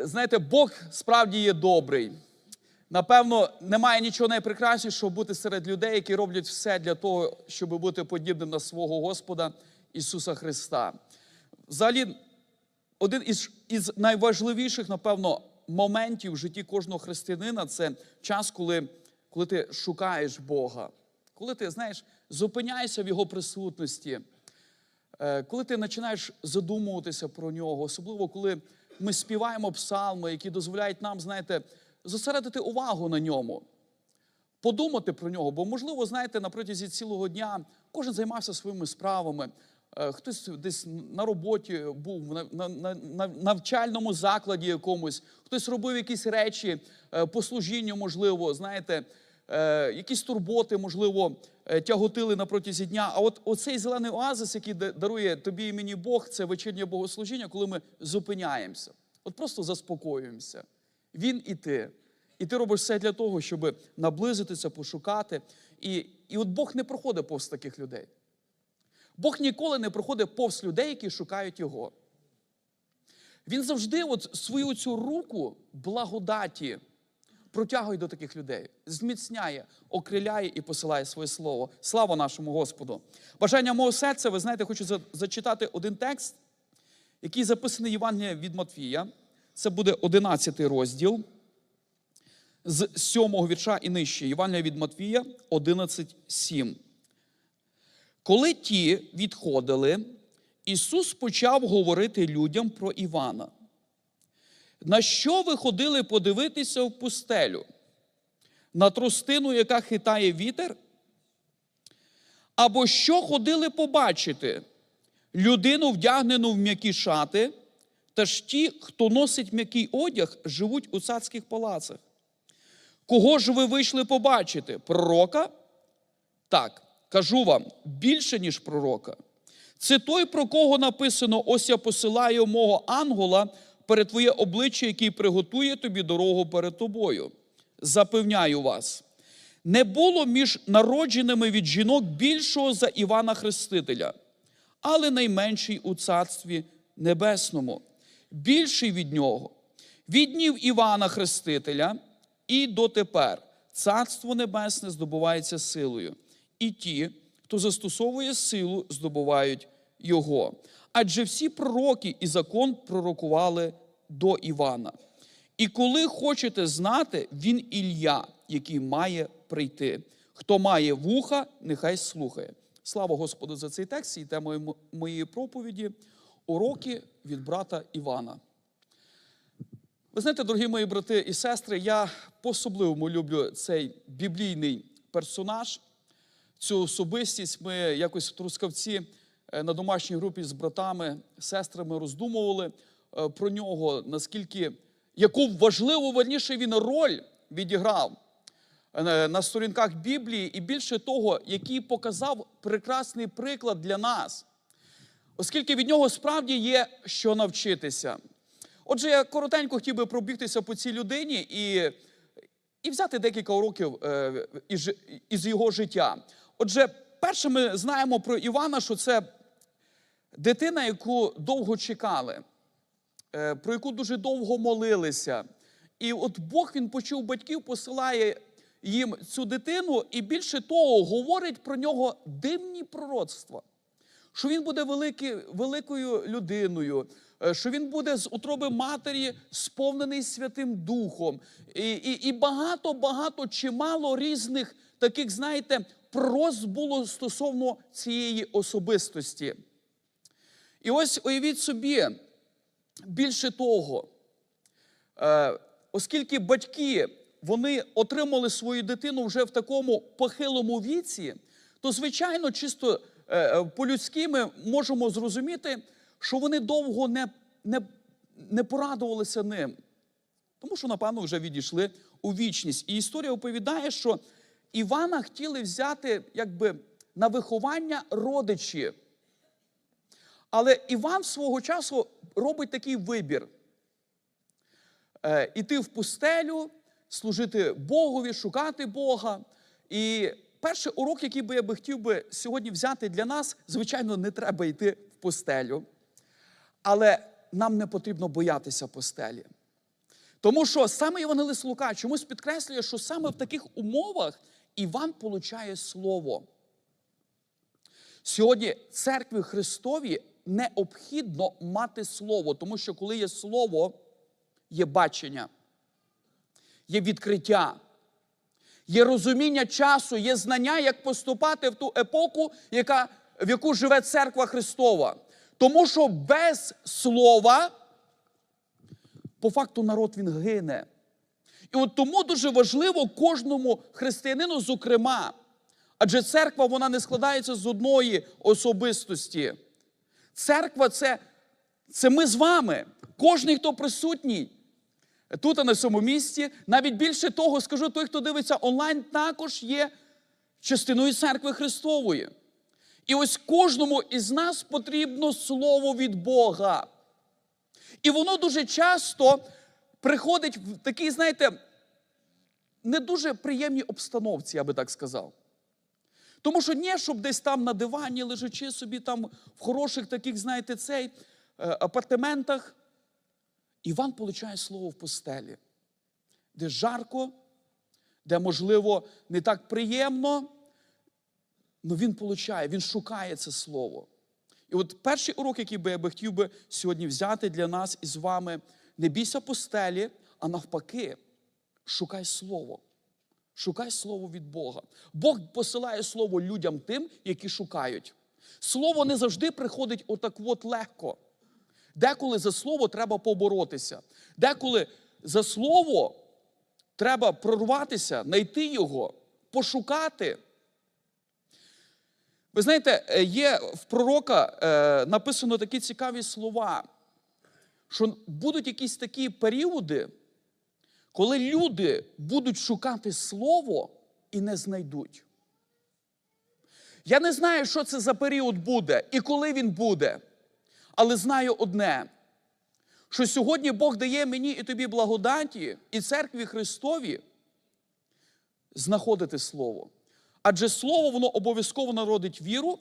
знаєте, Бог справді є добрий. Напевно, немає нічого найпрекраснішого бути серед людей, які роблять все для того, щоб бути подібним на свого Господа Ісуса Христа. Взагалі, один із, із найважливіших, напевно, моментів в житті кожного християнина це час, коли, коли ти шукаєш Бога, коли ти, знаєш, зупиняєшся в Його присутності, Е, коли ти починаєш задумуватися про нього, особливо коли ми співаємо псалми, які дозволяють нам, знаєте, зосередити увагу на ньому, подумати про нього. Бо, можливо, знаєте, на протязі цілого дня кожен займався своїми справами. Е, Хтось десь на роботі був, на, на, на, на навчальному закладі якомусь, хтось робив якісь речі е, по служінню, можливо, знаєте, якісь турботи, можливо, е, тяготили на протязі дня. А от оцей зелений оазис, який дарує тобі і мені Бог, це вечірнє богослужіння, коли ми зупиняємося. От просто заспокоюємося. Він і ти. І ти робиш все для того, щоб наблизитися, пошукати. І, і от Бог не проходить повз таких людей. Бог ніколи не проходить повз людей, які шукають його. Він завжди от свою цю руку благодаті протягує до таких людей, зміцняє, окриляє і посилає своє слово. Слава нашому Господу! Бажання мого серця, ви знаєте, хочу зачитати один текст, який записаний в Євангелії від Матвія. Це буде 11 розділ з 7 вірша і нижче. Євангелія від Матвія 11.7. Коли ті відходили, Ісус почав говорити людям про Івана. На що ви ходили подивитися в пустелю? На тростину, яка хитає вітер? Або що ходили побачити? Людину, вдягнену в м'які шати, та ж ті, хто носить м'який одяг, живуть у царських палацах. Кого ж ви вийшли побачити? Пророка? Так, кажу вам, більше, ніж пророка. Це той, про кого написано: ось я посилаю мого ангела перед твоє обличчя, який приготує тобі дорогу перед тобою. Запевняю вас, не було між народженими від жінок більшого за Івана Хрестителя, але найменший у царстві небесному, більший від нього. Від днів Івана Хрестителя і дотепер царство небесне здобувається силою, і ті, хто застосовує силу, здобувають його. Адже всі пророки і закон пророкували до Івана. І коли хочете знати, він Ілля, який має прийти. Хто має вуха, нехай слухає. Слава Господу за цей текст і темою моєї проповіді уроки від брата Івана. Ви знаєте, дорогі мої брати і сестри, я по-особливому люблю цей біблійний персонаж, цю особистість. Ми якось в Трускавці на домашній групі з братами, сестрами роздумували е, про нього, наскільки яку важливу верніше він роль відіграв е, на сторінках Біблії, і більше того, який показав прекрасний приклад для нас, оскільки від нього справді є що навчитися. Отже, я коротенько хотів би пробігтися по цій людині і, і взяти декілька уроків е, із його життя. Отже, перше ми знаємо про Івана, що це дитина, яку довго чекали, е, про яку дуже довго молилися. І от Бог він почув батьків, посилає їм цю дитину, і більше того, говорить про нього дивні пророцтва що він буде великий, великою людиною, е, що він буде з утроби матері сповнений Святим Духом. І, і, і багато, багато, чимало різних таких, знаєте, пророцтв було стосовно цієї особистості. І ось уявіть собі, більше того, е, оскільки батьки вони отримали свою дитину вже в такому похилому віці, то, звичайно, чисто е, е, по-людськи ми можемо зрозуміти, що вони довго не, не, не порадувалися ним. Тому що, напевно, вже відійшли у вічність. І історія оповідає, що Івана хотіли взяти якби, на виховання родичі. Але Іван свого часу робить такий вибір: Е, іти в пустелю, служити Богові, шукати Бога. І перший урок, який би я би хотів би сьогодні взяти для нас, звичайно, не треба йти в пустелю. Але нам не потрібно боятися пустелі. Тому що саме Євангелист Лука чомусь підкреслює, що саме в таких умовах Іван получає слово. Сьогодні церкві Христові необхідно мати слово, тому що коли є слово, є бачення, є відкриття, є розуміння часу, є знання, як поступати в ту епоху, яка, в яку живе церква Христова. Тому що без слова, по факту, народ він гине. І от тому дуже важливо кожному християнину, зокрема, адже церква вона не складається з одної особистості. Церква це, це ми з вами. Кожний, хто присутній тут на цьому місці. Навіть більше того, скажу, той, хто дивиться онлайн, також є частиною церкви Христової. І ось кожному із нас потрібно слово від Бога. І воно дуже часто приходить в такій, знаєте, не дуже приємній обстановці, я би так сказав. Тому що не, щоб десь там на дивані, лежачи собі там в хороших таких, знаєте, цей е, апартаментах, Іван получає слово в постелі, де жарко, де, можливо, не так приємно, але він получає, він шукає це слово. І от перший урок, який би я би хотів би сьогодні взяти для нас із вами, не бійся постелі, а навпаки, шукай слово. Шукай слово від Бога. Бог посилає слово людям тим, які шукають. Слово не завжди приходить отак от легко. Деколи за слово треба поборотися. Деколи за слово треба прорватися, знайти його, пошукати. Ви знаєте, е, є в пророка е, написано такі цікаві слова, що будуть якісь такі періоди, коли люди будуть шукати слово і не знайдуть. Я не знаю, що це за період буде і коли він буде. Але знаю одне, що сьогодні Бог дає мені і тобі благодаті, і церкві Христові знаходити Слово. Адже Слово, воно обов'язково народить віру,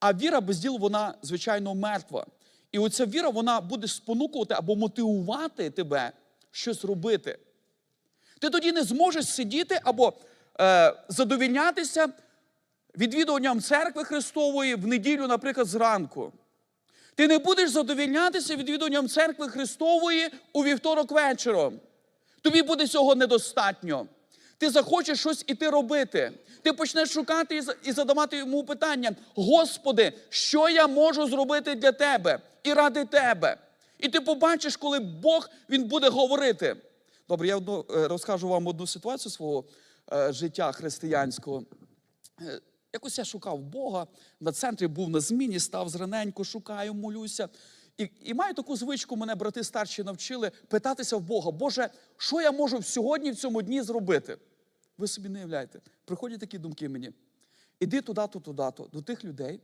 а віра без діл, вона, звичайно, мертва. І оця віра, вона буде спонукувати або мотивувати тебе щось робити. Ти тоді не зможеш сидіти або е, задовільнятися відвідуванням церкви Христової в неділю, наприклад, зранку. Ти не будеш задовільнятися відвідуванням церкви Христової у вівторок вечором. Тобі буде цього недостатньо. Ти захочеш щось іти робити. Ти почнеш шукати і задавати йому питання: Господи, що я можу зробити для тебе і ради тебе? І ти побачиш, коли Бог він буде говорити. Добре, я е, розкажу вам одну ситуацію свого е, життя християнського. Е, Якось я шукав Бога, на центрі був на зміні, став зраненько, шукаю, молюся. І, і маю таку звичку, мене брати старші навчили питатися в Бога, Боже, що я можу сьогодні в цьому дні зробити? Ви собі не уявляєте. Приходять такі думки мені. Іди туди-то, туди-то, до тих людей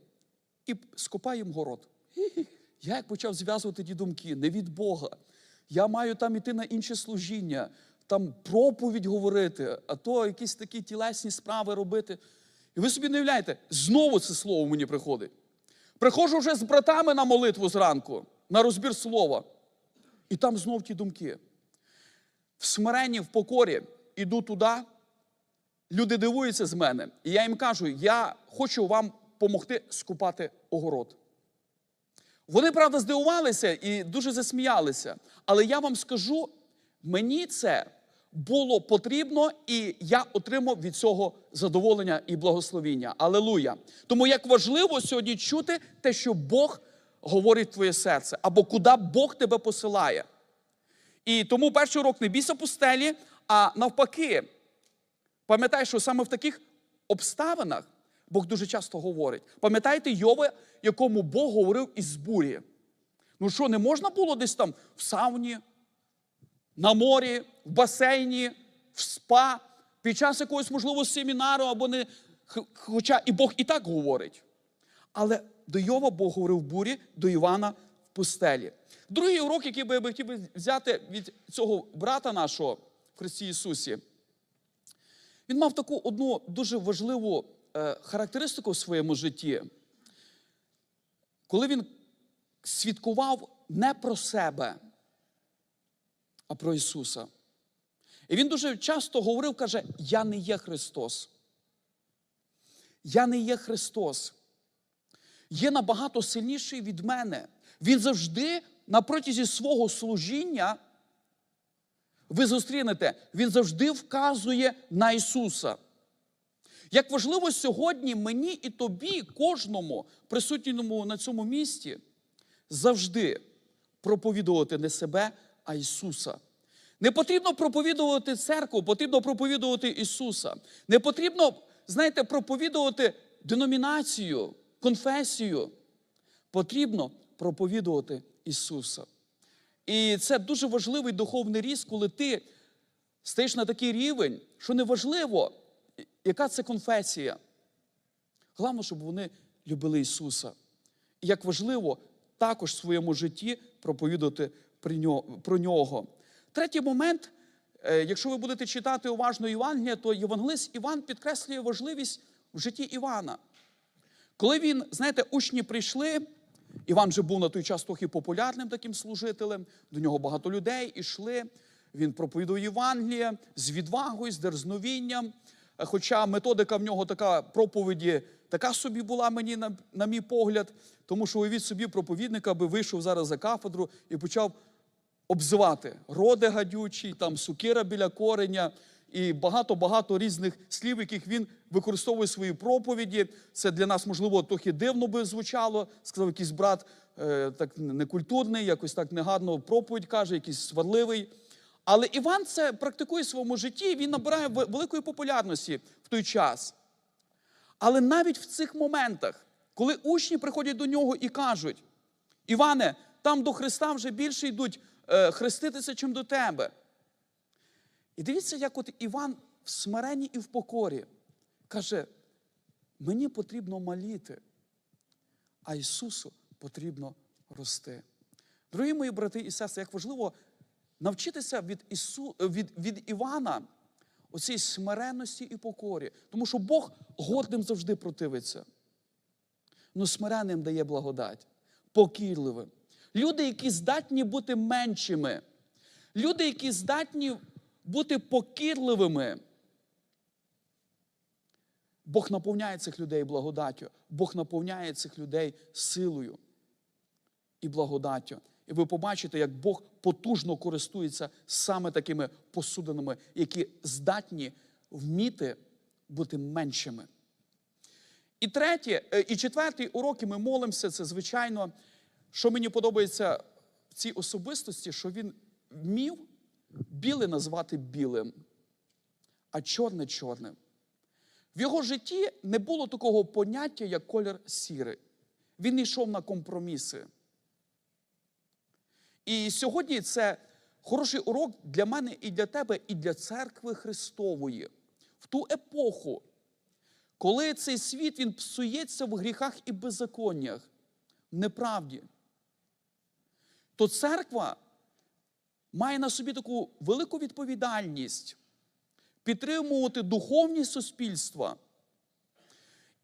і скопай їм город. Хі-хі. Я як почав зв'язувати ті думки, не від Бога. Я маю там іти на інше служіння, там проповідь говорити, а то якісь такі тілесні справи робити. І ви собі не уявляєте, знову це слово мені приходить. Приходжу вже з братами на молитву зранку, на розбір слова. І там знов ті думки. В смиренні, в покорі іду туди, люди дивуються з мене. І я їм кажу: я хочу вам допомогти скупати огород. Вони, правда, здивувалися і дуже засміялися. Але я вам скажу, мені це було потрібно, і я отримав від цього задоволення і благословіння. Алелуя! Тому як важливо сьогодні чути те, що Бог говорить в твоє серце, або куди Бог тебе посилає. І тому перший урок не бійся пустелі, а навпаки, пам'ятай, що саме в таких обставинах Бог дуже часто говорить. Пам'ятаєте Йова, якому Бог говорив із бурі. Ну що, не можна було десь там в сауні, на морі, в басейні, в спа, під час якогось, можливо, семінару або не. Хоча і Бог і так говорить. Але до Йова Бог говорив в бурі, до Івана в пустелі. Другий урок, який би я би хотів взяти від цього брата нашого в Христі Ісусі, він мав таку одну дуже важливу характеристику в своєму житті. Коли він свідкував не про себе, а про Ісуса. І він дуже часто говорив, каже: Я не є Христос. Я не є Христос. Є набагато сильніший від мене. Він завжди на протязі свого служіння, ви зустрінете, він завжди вказує на Ісуса. Як важливо сьогодні мені і тобі, кожному присутньому на цьому місці, завжди проповідувати не себе, а Ісуса. Не потрібно проповідувати церкву, потрібно проповідувати Ісуса. Не потрібно, знаєте, проповідувати деномінацію, конфесію. Потрібно проповідувати Ісуса. І це дуже важливий духовний ріст, коли ти стаєш на такий рівень, що неважливо, яка це конфесія. Головне, щоб вони любили Ісуса. І як важливо також в своєму житті проповідувати про нього- Третій момент, е, якщо ви будете читати уважно Євангелія, то Євангелист Іван підкреслює важливість в житті Івана. Коли він, знаєте, учні прийшли, Іван вже був на той час трохи популярним таким служителем, до нього багато людей ішли. Він проповідував Євангеліє з відвагою, з дерзновінням. Е, Хоча методика в нього така проповіді, така собі була мені, на, на мій погляд, тому що уявіть собі, проповідник аби вийшов зараз за кафедру і почав обзивати роди гадючий, там сукира біля кореня і багато-багато різних слів, яких він використовує в своїй проповіді. Це для нас, можливо, трохи дивно би звучало. Сказав якийсь брат е, так некультурний, якось так негарно проповідь каже, якийсь сварливий. Але Іван це практикує в своєму житті, і він набирає великої популярності в той час. Але навіть в цих моментах, коли учні приходять до нього і кажуть: Іване, там до Христа вже більше йдуть е, хреститися, чим до тебе. І дивіться, як от Іван в смиренні і в покорі каже: мені потрібно маліти, а Ісусу потрібно рости. Дорогі мої брати і сестри, як важливо навчитися від, Ісу, від, від Івана оцій смиренності і покорі. Тому що Бог гордим завжди противиться. Ну, смиренним дає благодать, покірливим. Люди, які здатні бути меншими, люди, які здатні бути покірливими. Бог наповняє цих людей благодаттю, Бог наповняє цих людей силою і благодаттю. І ви побачите, як Бог потужно користується саме такими посудинами, які здатні вміти бути меншими. І третє, е, і четвертий урок, і ми молимося, це звичайно, що мені подобається в цій особистості, що він вмів біле назвати білим, а чорне чорним. В його житті не було такого поняття, як колір сірий. Він йшов на компроміси. І сьогодні це хороший урок для мене і для тебе, і для церкви Христової. В ту епоху, коли цей світ він псується в гріхах і беззаконнях, неправді, то церква має на собі таку велику відповідальність підтримувати духовні суспільства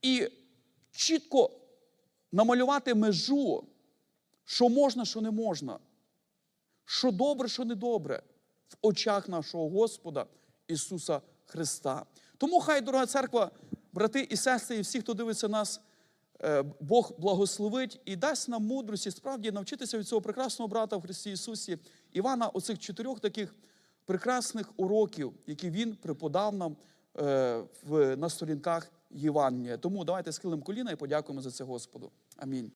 і чітко намалювати межу, що можна, що не можна, що добре, що не добре в очах нашого Господа Ісуса Христа. Тому хай, дорога церква, брати і сестри, і всі, хто дивиться нас, е, Бог благословить і дасть нам мудрості справді навчитися від цього прекрасного брата в Христі Ісусі, Івана, оцих чотирьох таких прекрасних уроків, які він преподав нам е, на сторінках Євангелія. Тому давайте схилимо коліна і подякуємо за це Господу. Амінь.